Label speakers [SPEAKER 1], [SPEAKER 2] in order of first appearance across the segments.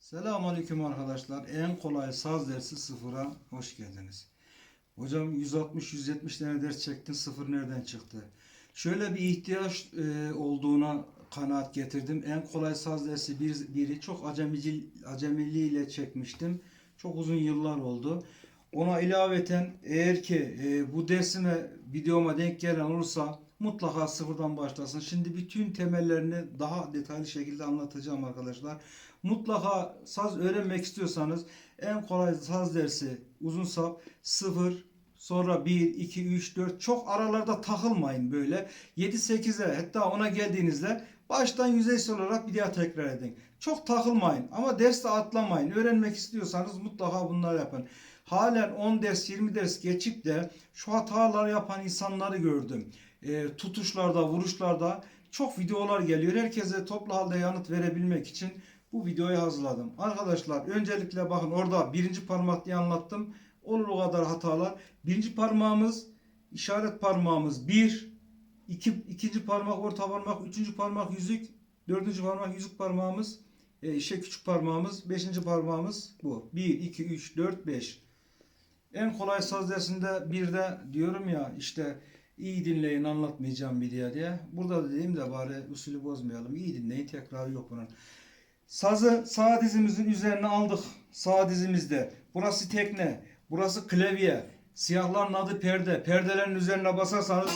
[SPEAKER 1] Selamünaleyküm arkadaşlar. En kolay saz dersi sıfıra hoş geldiniz. Hocam 160-170 tane ders çektin sıfır nereden çıktı? Şöyle bir ihtiyaç e, olduğuna kanaat getirdim. En kolay saz dersi bir, biri çok acemici, acemiliğiyle çekmiştim. Çok uzun yıllar oldu. Ona ilaveten eğer ki e, bu dersime videoma denk gelen olursa mutlaka sıfırdan başlasın. Şimdi bütün temellerini daha detaylı şekilde anlatacağım arkadaşlar. Mutlaka saz öğrenmek istiyorsanız en kolay saz dersi uzun sap 0 sonra 1 2 3 4 çok aralarda takılmayın böyle. 7 8'e hatta ona geldiğinizde baştan yüzeysel olarak bir daha tekrar edin. Çok takılmayın ama derste atlamayın. Öğrenmek istiyorsanız mutlaka bunları yapın. Halen 10 ders 20 ders geçip de şu hatalar yapan insanları gördüm. E, tutuşlarda, vuruşlarda çok videolar geliyor. Herkese toplu halde yanıt verebilmek için bu videoyu hazırladım. Arkadaşlar öncelikle bakın orada birinci parmak diye anlattım. Olur o kadar hatalar. Birinci parmağımız işaret parmağımız bir, iki, ikinci parmak orta parmak, üçüncü parmak yüzük, dördüncü parmak yüzük parmağımız, e, işte küçük parmağımız, beşinci parmağımız bu. Bir, iki, üç, dört, beş. En kolay saz dersinde bir de diyorum ya işte iyi dinleyin anlatmayacağım bir diye diye. Burada da diyeyim de bari usulü bozmayalım. İyi dinleyin tekrarı yok bunun. Sazı sağ dizimizin üzerine aldık. Sağ dizimizde. Burası tekne. Burası klavye. Siyahların adı perde. Perdelerin üzerine basarsanız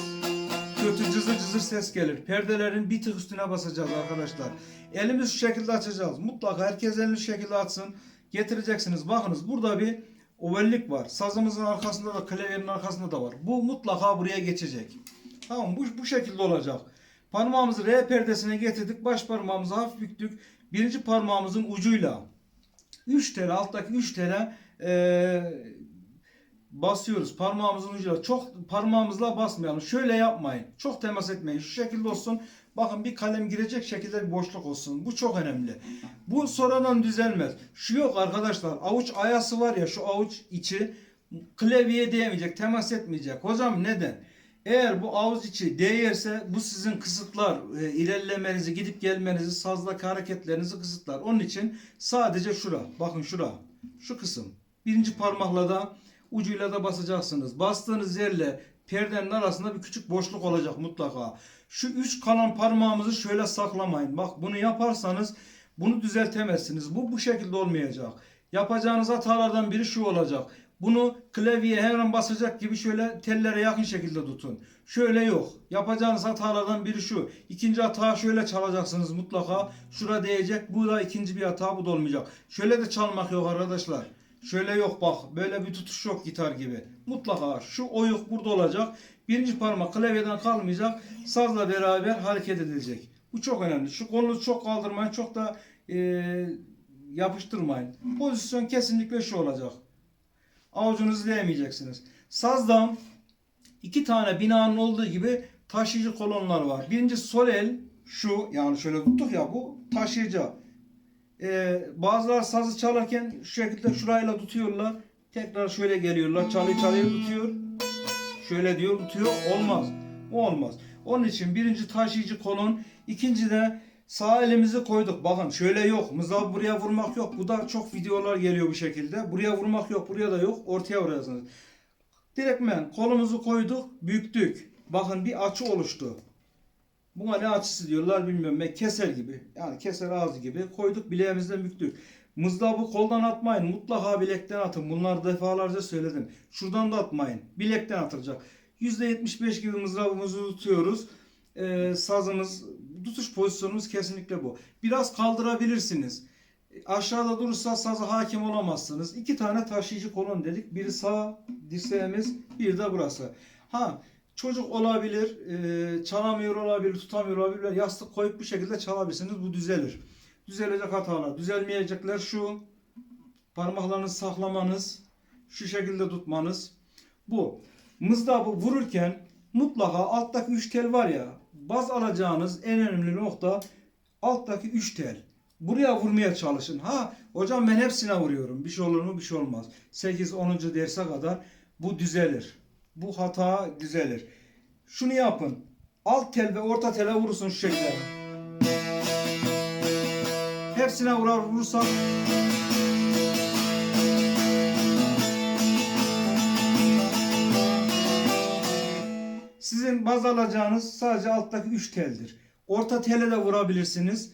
[SPEAKER 1] kötü cızır cızır ses gelir. Perdelerin bir tık üstüne basacağız arkadaşlar. Elimiz şu şekilde açacağız. Mutlaka herkes elini şu şekilde açsın. Getireceksiniz. Bakınız burada bir ovallik var. Sazımızın arkasında da klavyenin arkasında da var. Bu mutlaka buraya geçecek. Tamam bu, bu şekilde olacak. Parmağımızı R perdesine getirdik. Baş parmağımızı hafif büktük. Birinci parmağımızın ucuyla 3 tel alttaki 3 tele eee, basıyoruz. Parmağımızın ucuyla. Çok parmağımızla basmayalım. Şöyle yapmayın. Çok temas etmeyin. Şu şekilde olsun. Bakın bir kalem girecek şekilde bir boşluk olsun. Bu çok önemli. Bu sonradan düzelmez. Şu yok arkadaşlar. Avuç ayası var ya şu avuç içi klavyeye değmeyecek. Temas etmeyecek. Hocam neden? Eğer bu avuç içi değerse bu sizin kısıtlar, e, ilerlemenizi, gidip gelmenizi, sazdaki hareketlerinizi kısıtlar. Onun için sadece şura, bakın şura, şu kısım. Birinci parmakla da ucuyla da basacaksınız. Bastığınız yerle perdenin arasında bir küçük boşluk olacak mutlaka. Şu üç kalan parmağımızı şöyle saklamayın. Bak bunu yaparsanız bunu düzeltemezsiniz. Bu bu şekilde olmayacak. Yapacağınız hatalardan biri şu olacak. Bunu klavyeye her an basacak gibi şöyle tellere yakın şekilde tutun. Şöyle yok. Yapacağınız hatalardan biri şu. İkinci hata şöyle çalacaksınız mutlaka. Şura değecek. Bu da ikinci bir hata. Bu da olmayacak. Şöyle de çalmak yok arkadaşlar. Şöyle yok bak. Böyle bir tutuş yok gitar gibi. Mutlaka şu oyuk burada olacak. Birinci parmak klavyeden kalmayacak. Sazla beraber hareket edilecek. Bu çok önemli. Şu kolunuzu çok kaldırmayın. Çok da eee, yapıştırmayın. Pozisyon kesinlikle şu olacak. Avucunuzu değmeyeceksiniz. Sazdan iki tane binanın olduğu gibi taşıyıcı kolonlar var. Birinci sol el şu yani şöyle tuttuk ya bu taşıyıcı. Ee, bazılar sazı çalarken şu şekilde şurayla tutuyorlar. Tekrar şöyle geliyorlar. Çalıyor çalıyor tutuyor. Şöyle diyor tutuyor. Olmaz. O olmaz. Onun için birinci taşıyıcı kolon. ikinci de sağ elimizi koyduk. Bakın şöyle yok. Mızrabı buraya vurmak yok. Bu da çok videolar geliyor bu şekilde. Buraya vurmak yok. Buraya da yok. Ortaya vuruyorsunuz. Direktmen kolumuzu koyduk. Büktük. Bakın bir açı oluştu. Buna ne açısı diyorlar bilmiyorum. Ben keser gibi. Yani keser ağzı gibi. Koyduk bileğimizden büktük. Mızrabı koldan atmayın. Mutlaka bilekten atın. Bunları defalarca söyledim. Şuradan da atmayın. Bilekten atılacak. %75 gibi mızrabımızı tutuyoruz. Ee, sazımız, tutuş pozisyonumuz kesinlikle bu. Biraz kaldırabilirsiniz. Aşağıda durursa saza hakim olamazsınız. İki tane taşıyıcı kolon dedik. Biri sağ dirseğimiz, bir de burası. Ha çocuk olabilir, e, çalamıyor olabilir, tutamıyor olabilir. Yastık koyup bu şekilde çalabilirsiniz. Bu düzelir. Düzelecek hatalar. Düzelmeyecekler şu. Parmaklarınızı saklamanız, şu şekilde tutmanız. Bu. Mızrabı vururken mutlaka alttaki üç tel var ya, baz alacağınız en önemli nokta alttaki üç tel. Buraya vurmaya çalışın. Ha hocam ben hepsine vuruyorum. Bir şey olur mu? Bir şey olmaz. 8-10. derse kadar bu düzelir. Bu hata düzelir. Şunu yapın. Alt tel ve orta tele vurursun şu şekilde. hepsine vurar vurursak Sizin baz alacağınız sadece alttaki 3 teldir. Orta tele de vurabilirsiniz.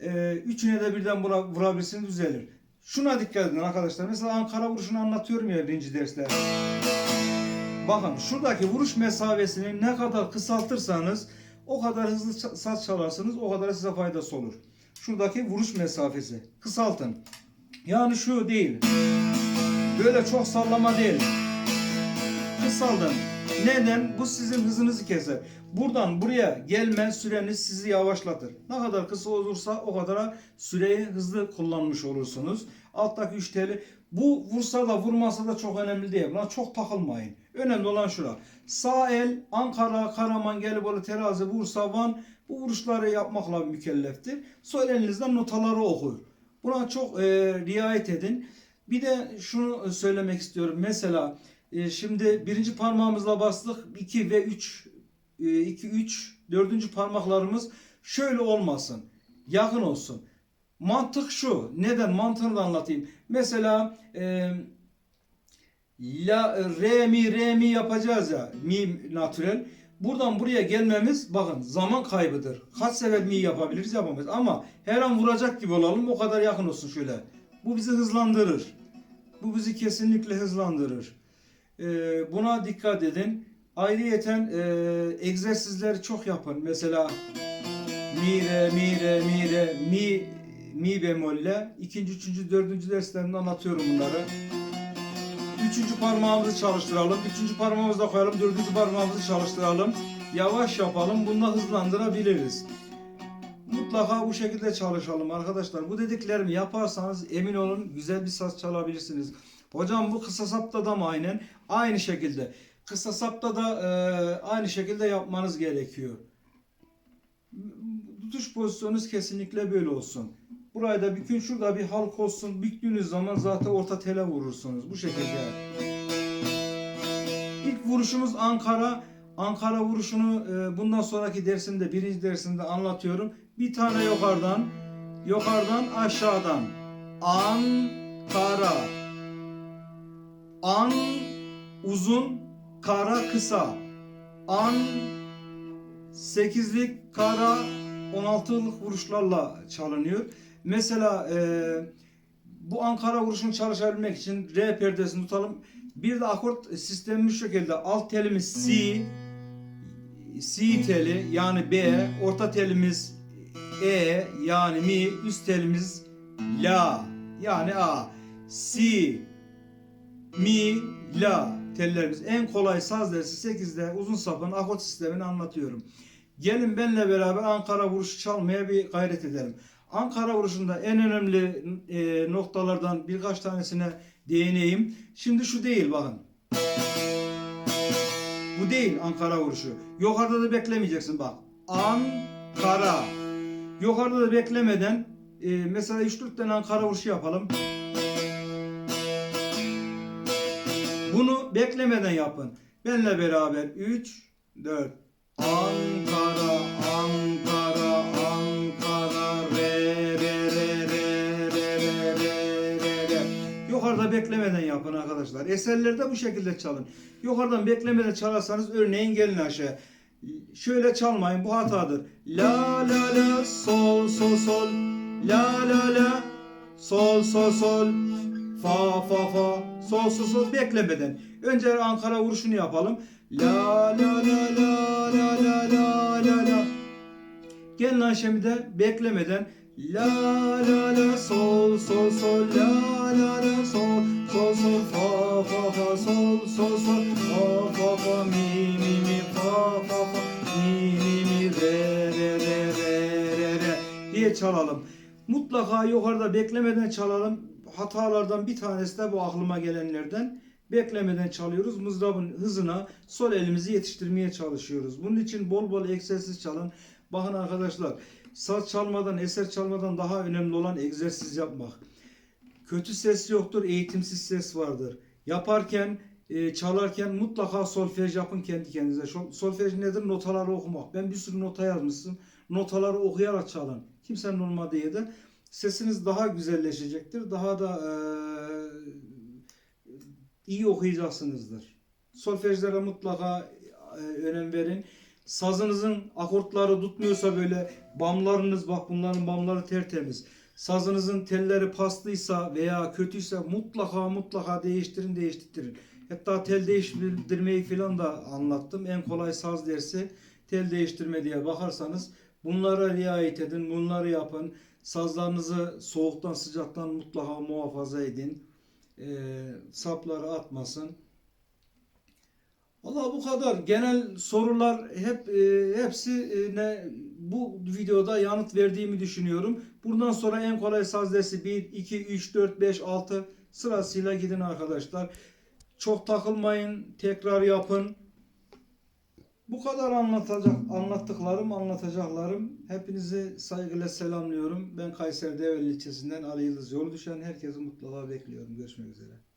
[SPEAKER 1] Ee, üçüne de birden vura- vurabilirsiniz düzelir. Şuna dikkat edin arkadaşlar. Mesela Ankara vuruşunu anlatıyorum ya birinci derste. Bakın şuradaki vuruş mesafesini ne kadar kısaltırsanız o kadar hızlı saz çalarsınız o kadar size faydası olur. Şuradaki vuruş mesafesi. Kısaltın. Yani şu değil. Böyle çok sallama değil. Kısaldın. Neden? Bu sizin hızınızı keser. Buradan buraya gelme süreniz sizi yavaşlatır. Ne kadar kısa olursa o kadar süreyi hızlı kullanmış olursunuz. Alttaki 3 teli bu vursa da vurmasa da çok önemli değil. Buna çok takılmayın. Önemli olan şura. Sağ el Ankara, Karaman, Gelibolu, Terazi, Bursa, Van bu vuruşları yapmakla mükelleftir. Sol elinizden notaları okuyun. Buna çok e, riayet edin. Bir de şunu söylemek istiyorum. Mesela e, şimdi birinci parmağımızla bastık. 2 ve 3 2 3 dördüncü parmaklarımız şöyle olmasın. Yakın olsun. Mantık şu. Neden? Mantığını da anlatayım. Mesela e, la, re mi re mi yapacağız ya. Mi natürel. Buradan buraya gelmemiz bakın zaman kaybıdır. Kaç sefer mi yapabiliriz yapamayız. Ama her an vuracak gibi olalım o kadar yakın olsun şöyle. Bu bizi hızlandırır. Bu bizi kesinlikle hızlandırır. Ee, buna dikkat edin. Ayrıyeten e, egzersizleri çok yapın. Mesela mi re mi re mi re mi mi bemolle ikinci, üçüncü, dördüncü derslerinde anlatıyorum bunları. Üçüncü parmağımızı çalıştıralım. Üçüncü parmağımızı da koyalım. Dördüncü parmağımızı çalıştıralım. Yavaş yapalım. Bununla hızlandırabiliriz. Mutlaka bu şekilde çalışalım arkadaşlar. Bu dediklerimi yaparsanız emin olun güzel bir saz çalabilirsiniz. Hocam bu kısa sapta da mı aynen? Aynı şekilde. Kısa sapta da e, aynı şekilde yapmanız gerekiyor. Tutuş pozisyonunuz kesinlikle böyle olsun. Burayı da bükün şurada bir halk olsun. Büktüğünüz zaman zaten orta tele vurursunuz. Bu şekilde. İlk vuruşumuz Ankara. Ankara vuruşunu e, bundan sonraki dersimde birinci dersimde anlatıyorum. Bir tane yukarıdan, yukarıdan aşağıdan. Ankara. An uzun, kara kısa. An sekizlik, kara 16'lık vuruşlarla çalınıyor. Mesela e, bu Ankara vuruşunu çalışabilmek için R perdesini tutalım. Bir de akort sistemi şu şekilde. Alt telimiz C, C teli yani B, orta telimiz E yani Mi, üst telimiz La yani A. C, Mi, La tellerimiz. En kolay saz dersi 8'de uzun sapın akort sistemini anlatıyorum. Gelin benle beraber Ankara vuruşu çalmaya bir gayret edelim. Ankara vuruşunda en önemli e, noktalardan birkaç tanesine değineyim. Şimdi şu değil bakın. Bu değil Ankara vuruşu. Yukarıda da beklemeyeceksin bak. Ankara. Yukarıda da beklemeden e, mesela 3-4 tane Ankara vuruşu yapalım. Bunu beklemeden yapın. Benle beraber 3 4 Ankara Ankara Ankara re re re re re re re re Yukarıda beklemeden yapın arkadaşlar. Eserlerde bu şekilde çalın. Yukarıdan beklemeden çalarsanız örneğin gelin aşağı. Şöyle çalmayın bu hatadır. La la la sol sol sol la la la sol sol sol fa fa fa. Sol sol sol beklemeden. Önce Ankara vuruşunu yapalım. La la la la la la la la la Gelin Ayşem'i de beklemeden La la la sol sol sol. La la la sol sol sol. Fa fa fa sol sol sol. Fa fa fa mi mi mi. Fa fa fa mi mi mi. Re re re re re. Diye çalalım. Mutlaka yukarıda beklemeden çalalım. Hatalardan bir tanesi de bu aklıma gelenlerden. Beklemeden çalıyoruz. Mızrabın hızına sol elimizi yetiştirmeye çalışıyoruz. Bunun için bol bol egzersiz çalın. Bakın arkadaşlar saz çalmadan, eser çalmadan daha önemli olan egzersiz yapmak. Kötü ses yoktur, eğitimsiz ses vardır. Yaparken, e, çalarken mutlaka solfej yapın kendi kendinize. Solfej nedir? Notaları okumak. Ben bir sürü nota yazmışsın. Notaları okuyarak çalın. Kimsenin olmadığı yerde. Sesiniz daha güzelleşecektir. Daha da e, iyi okuyacaksınızdır. Solfejlere mutlaka e, önem verin. Sazınızın akortları tutmuyorsa böyle bamlarınız bak bunların bamları tertemiz. Sazınızın telleri paslıysa veya kötüyse mutlaka mutlaka değiştirin değiştirin. Hatta tel değiştirmeyi falan da anlattım. En kolay saz dersi tel değiştirme diye bakarsanız bunlara riayet edin, bunları yapın. Sazlarınızı soğuktan sıcaktan mutlaka muhafaza edin. Ee, sapları atmasın. Allah bu kadar. Genel sorular hep e, hepsi e, bu videoda yanıt verdiğimi düşünüyorum. Bundan sonra en kolay saz dersi 1 2 3 4 5 6 sırasıyla gidin arkadaşlar. Çok takılmayın, tekrar yapın. Bu kadar anlatacak anlattıklarım, anlatacaklarım. Hepinizi saygıyla selamlıyorum. Ben Kayseri Develi ilçesinden Ali Yıldız Yolu düşen herkesi mutluluğa bekliyorum. Görüşmek üzere.